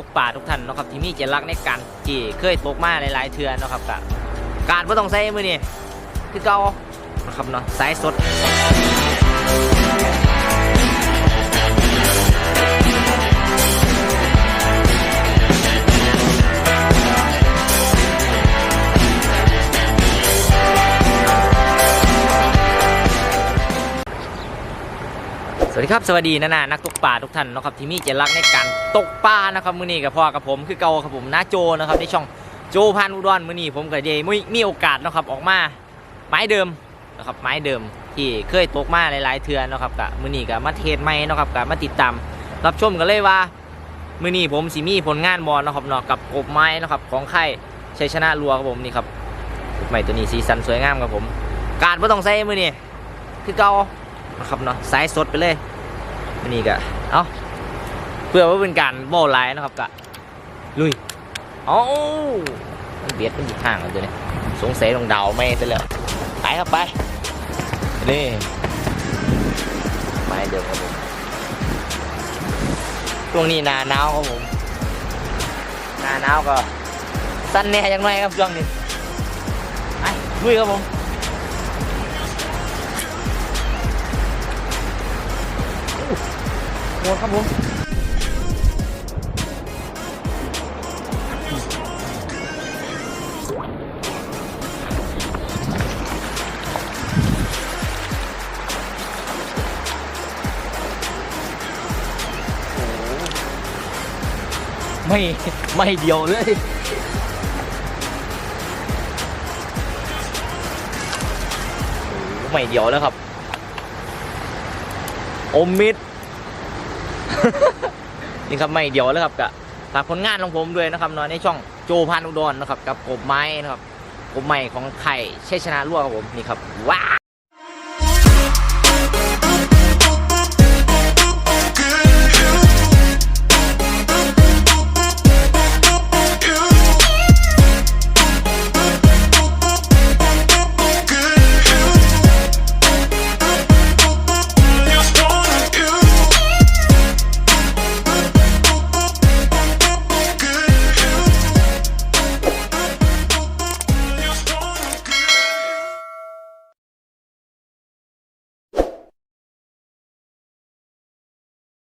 ตกป่าทุกท่านนะครับที่มีเจรักในการที่เคยตกมาหลายๆเทือนนะครับกับการไม่ต้องใส่มือนี่คือเก่านะครับเนาะสายสด สวัสดีครับสวัสดีนานานักตกปลาทุกท่านนะครับที่มีเจตลักในการตกปลานะครับมื้อนี้กับพ่อกับผมคือเก่าครับผมน้าโจนะครับในช่องโจพันอุดรมื้อนี้ผมกับเดมีมีโอกาสนะครับออกมาไม้เดิมนะครับไม้เดิมที่เคยตกมาหลายๆเทือนนะครับกับมื้อนี้กับมาเทศใหม่นะครับกับมาติดตามรับชมกันเลยว่ามื้อนี้ผมสิมีผลงานบอลนะครับเนาะกับกบไม้นะครับของค่ชัยชนะรัวครับผมนี่ครับกบไม้ตัวนี้สีสันสวยงามครับผม การไม่ต้องใส่มือนี้คือเก่า นะครับเนาะสายสดไปเลยนี่ก็เอาเพื่อว่าเป็นการโบไลน์นะครับกะลุยเอ้ามันเบียดมันอยู่ห่างกันตัวนี้สงสัยต้องเดาไม่ซะแล้วไปครับไปนี่ไม้เดิมครับผมช่วงนี้นาหนาวครับผมนาหนาวก็สั้นแน่ยังไงครับช่วงนี้ไปลุยครับผม โหดครับผมไม่ไม่เดียวเลยไม่เดียวแล้วครับ อมมิด นี่ครับไม่เดียวแล้วครับกับฝากผลงานของผมด้วยนะครับนอนในช่องโจพันอุดรนะครับ กับกบไม้นะครับกบไม้ของไข่เชชนะรั่วครับผมนี่ครับว้า